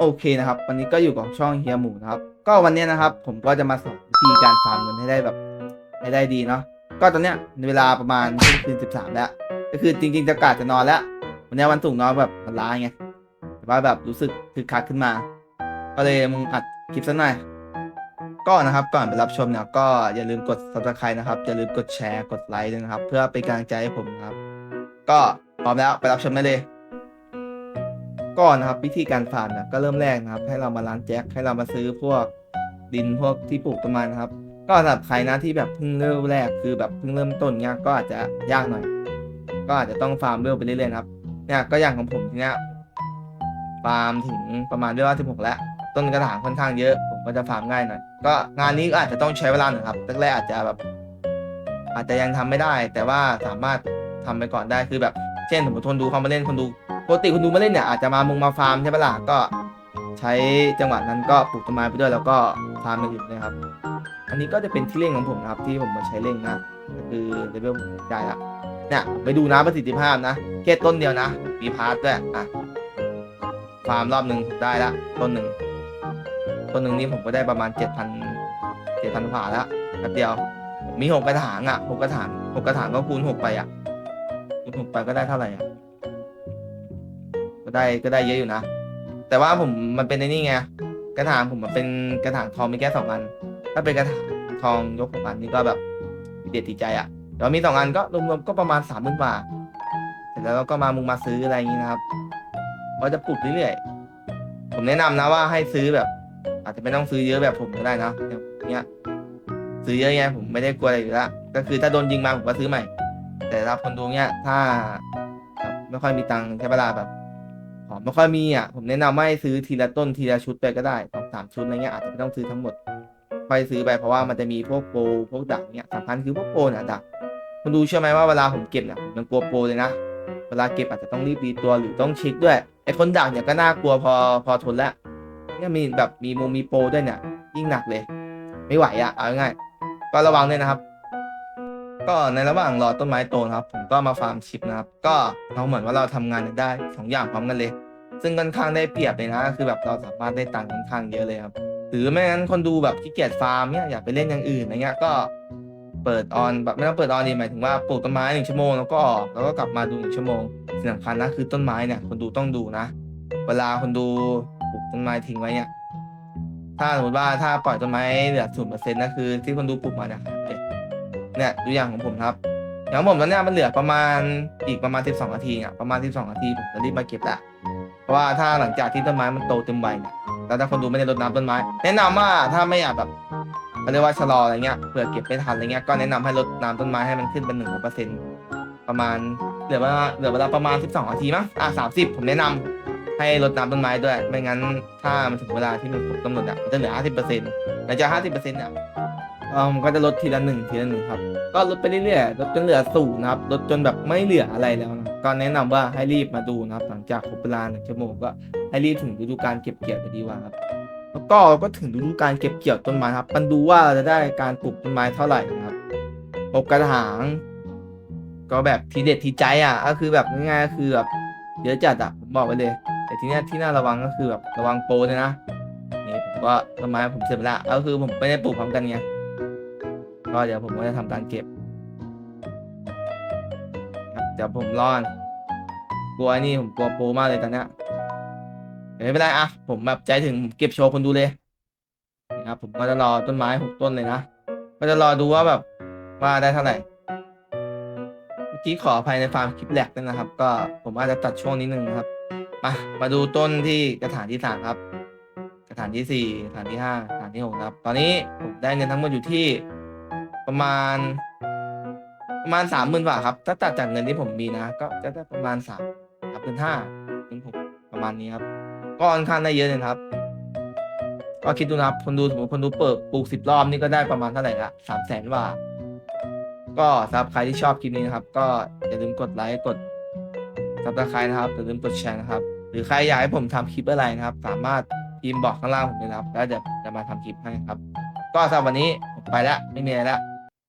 โอเคนะครับ วันนี้ก็อยู่กับช่องเฮียหมูนะครับ ก็วันนี้นะครับ ผมก็จะมาสอนวิธีการฟาร์มเงินให้ได้แบบ ให้ได้ดีเนาะก็ตอนเนี้ยในเวลาประมาณเที่ยงคืนสิบสามแล้ว ก็คือจริงๆจะกาดจะนอนแล้ว วันนี้วันศุกร์เนาะแบบมันล้าไงแต่ว่าแบบรู้สึกคึกคักขึ้นมา ก็เลยมึงอัดคลิปสักหน่อยก็นะครับก่อนไปรับชมเนี่ยก็อย่าลืมกด subscribe นะครับอย่าลืมกดแชร์กดไลค์ด้วยนะครับ เพื่อเป็นกำลังใจให้ผมนะครับ ก็พร้อมแล้วไปรับชมได้เลย ก่อนนะครับวิธีการฟาร์มนี่ยก็เริ่มแรกนะครับ ให้เรามาร้านแจ็คให้เรามาซื้อพวกดินพวกที่ปลูกต้นไม้นะครับ ก็สำหรับใครนะที่แบบเพิ่งเริ่มแรกคือแบบเพิ่งเริ่มต้นเนี่ยก็อาจจะยากหน่อย ก็อาจจะต้องฟาร์มเวลไปเรื่อยๆครับเนี่ยก็อย่างของผมทีเนี้ยฟาร์มถึงประมาณเวลาสิบหกแล้ว ต้นกระถางค่อนข้างเยอะ ผมก็จะฟาร์มง่ายหน่อยก็งานนี้ก็อาจจะต้องใช้เวลาหน่อยครับแรกๆอาจจะแบบ อาจจะยังทำไม่ได้ แต่ว่าสามารถทำไปก่อนได้คือแบบ เช่นสมมติคนดูเขามาเล่นคนดู ปกติคนดูมาเล่นเนี่ยอาจจะมามุงมาฟาร์มใช่ปะล่ะก็ใช้จังหวะนั้นก็ปลูกต้นไม้ไปด้วยแล้วก็ฟาร์มไปอยู่นะครับ อันนี้ก็จะเป็นที่เล่นของผมนะครับ ที่ผมมาใช้เล่นนะก็คือเลเวลได้ละเนี่ยไปดูนะประสิทธิภาพนะแค่ต้นเดียวนะมีพาร์ทด้วยอะฟาร์มรอบหนึ่งได้ละต้นหนึ่งต้นหนึ่งนี่ผมก็ได้ประมาณเจ็ดพันเจ็ดพันผ่าล้วแป๊บเดียว มีหกกระถางอะหกกระถางหกกระถางก็คูณหกไปอะคูณหกไปก็ได้เท่าไหร่อะ ได้ก็ได้เยอะอยู่นะ แต่ว่าผมมันเป็นในนี่ไงกระถางผมมันเป็นกระถางทองมีแค่สองอัน ถ้าเป็นกระถางทองยกหกอันนี่ก็แบบทีเด็ดทีใจอะแต่ว่ามีสองอันก็รวมๆก็ประมาณสามหมื่นบาทเสร็จแล้วก็มามุงมาซื้ออะไรอย่างนี้นะครับก็จะปลูกเรื่อยๆผมแนะนำนะว่าให้ซื้อแบบ อาจจะไม่ต้องซื้อเยอะแบบผมก็ได้นะเนี้ยซื้อเยอะไงผมไม่ได้กลัวอะไรอยู่แล้วก็คือถ้าโดนยิงมาผมก็ซื้อใหม่ แต่รับคนดูเนี้ยถ้าไม่ค่อยมีตังค์ใช้เวลาแบบ ของไม่ค่อยมีอะผมแนะนำว่าให้ซื้อทีละต้นทีละชุดไปก็ได้สองสามชุดอะไรเงี้ยอาจจะไม่ต้องซื้อทั้งหมดค่อยซื้อไปเพราะว่ามันจะมีพวกโปรพวกดักเนี้ยสำคัญคือพวกโปรนี่ยดักคนดูเชื่อไหมว่าเวลาผมเก็บเนี่ยผมยังกลัวโปรเลยนะเวลาเก็บอาจจะต้องรีบรีตัวหรือต้องเช็คด้วยไอ้คนดักเนี่ยก็น่ากลัวพอพอทนแล้วเนี่ยมีแบบมีโมมีโปรด้วยเนี่ยยิ่งหนักเลย ไม่ไหวอะเอาง่ายก็ระวังด้วยนะครับ ก็ในระหว่างรอต้นไม้โตนะครับ ผมก็มาฟาร์มชิปนะครับ ก็เราเหมือนว่าเราทำงานได้สองอย่างพร้อมกันเลย ซึ่งค่อนข้างได้เปรียบเลยนะ คือแบบเราสามารถได้ตังค์ค่อนข้างเยอะเลยครับหรือไม่งั้นคนดูแบบขี้เกียจฟาร์มเนี่ยอยากไปเล่นอย่างอื่นอะไรเงี้ยก็เปิดออนแบบไม่ต้องเปิดออนดีหมายถึงว่าปลูกต้นไม้หนึ่งชั่วโมงแล้วก็ออกแล้วก็กลับมาดูหนึ่งชั่วโมงสิ่งสำคัญนะคือต้นไม้เนี่ยคนดูต้องดูนะ เวลาคนดูปลูกต้นไม้ทิ้งไว้เนี่ยถ้าสมมติว่าถ้าปล่อยต้นไม้เหลือศูนย์เปอร์เซ็นต์นะคือที่คนดูปลูกมาเนี่ย เนี่ยดูอย่างของผมครับอย่างของผมตอนเนี้ยมันเหลือประมาณอีกประมาณ 12นาทีอะประมาณ 12นาทีผมจะรีบมาเก็บละเพราะว่าถ้าหลังจากที่ต้นไม้มันโตเต็มใบเนี่ยแล้วถ้าคนดูไม่ได้รดน้ำต้นไม้ แนะนำว่าถ้าไม่อยากแบบเรียกว่าชะลออะไรเงี้ยเผื่อเก็บไม่ทันอะไรเงี้ยก็แนะนำให้รดน้ำต้นไม้ให้มันขึ้นเป็นหนึ่งเปอร์เซ็นต์ประมาณเหลือเวลาเหลือเวลาประมาณ 12นาทีมั้งอะ30 ผมแนะนำให้รดน้ำต้นไม้ด้วย ไม่งั้นถ้ามันถึงเวลาที่มันครบกำหนดอะมันจะเหลือ 50%หลังจาก 50%เนี่ยเออ ผมก็จะลดทีละหนึ่งทีละหนึ่งครับ ก็ลดไปเรื่อยๆลดจนเหลือศูนย์นะครับลดจนแบบไม่เหลืออะไรแล้วนะก็แนะนำว่าให้รีบมาดูนะครับ หลังจากครบเวลาหนึ่งชั่วโมงก็ให้รีบถึงฤดูการเก็บเกี่ยวจะดีกว่าครับแล้วก็ก็ถึงฤดูการเก็บเกี่ยวต้นไม้ครับ มันดูว่าจะได้การปลูกต้นไม้เท่าไหร่นะครับหกกระถาง ก็แบบทีเด็ดทีใจอะก็คือแบบง่ายๆก็คือแบบเยอะจัดอะผมบอกไปเลย แต่ทีเนี้ยที่น่าระวังก็คือแบบระวังโปรเลยนะนี่ผมก็ต้นไม้ผมเสร็จแล้วก็คือผมไม่ได้ปลูกพร้อมกันไง ก็เดี๋ยวผมก็จะทำการเก็บครับเดี๋ยวผมรอนกลัวอ้นี่ผมกลัวโปมากเลยตอนเนี้ยไม่เป็นไรอะผมแบบใจถึงเก็บโชว์คนดูเลยนะครับผมก็จะรอต้นไม้หกต้นเลยนะก็จะรอดูว่าแบบว่าได้เท่าไหร่เมื่อกี้ขออภัยในฟาร์มคลิปแหลกด้วยนะครับ ก็ผมอาจจะตัดช่วงนิดนึงนะครับมามาดูต้นที่กระถางที่สามครับ กระถางที่สี่กระถางที่ห้ากระถางที่หกครับ ตอนนี้ผมได้เงินทั้งหมดอยู่ที่ ประมาณ ประมาณสามหมื่นบาทครับถ้าตัดจากเงินที่ผมมีนะ ก็จะได้ประมาณสามครับเป็นห้าเป็นหกประมาณนี้ครับ ก็ค่อนข้างได้เยอะเลยครับ ก็คิดดูนะครับ คนดูสมมติคนดูเปิดปลูกสิบรอบนี่ก็ได้ประมาณเท่าไหร่ละสามแสนบาทก็สำหรับใครที่ชอบคลิปนี้นะครับ ก็อย่าลืมกดไลค์กดซับสไครต์นะครับอย่าลืมกดแชร์นะครับ หรือใครอยากให้ผมทำคลิปอะไรนะครับ สามารถพิมพ์บอกข้างล่างผมเลยนะครับ แล้วเดี๋ยวจะมาทำคลิปให้ครับ ก็สำหรับวันนี้ผมไปแล้วไม่มีอะไรแล้ว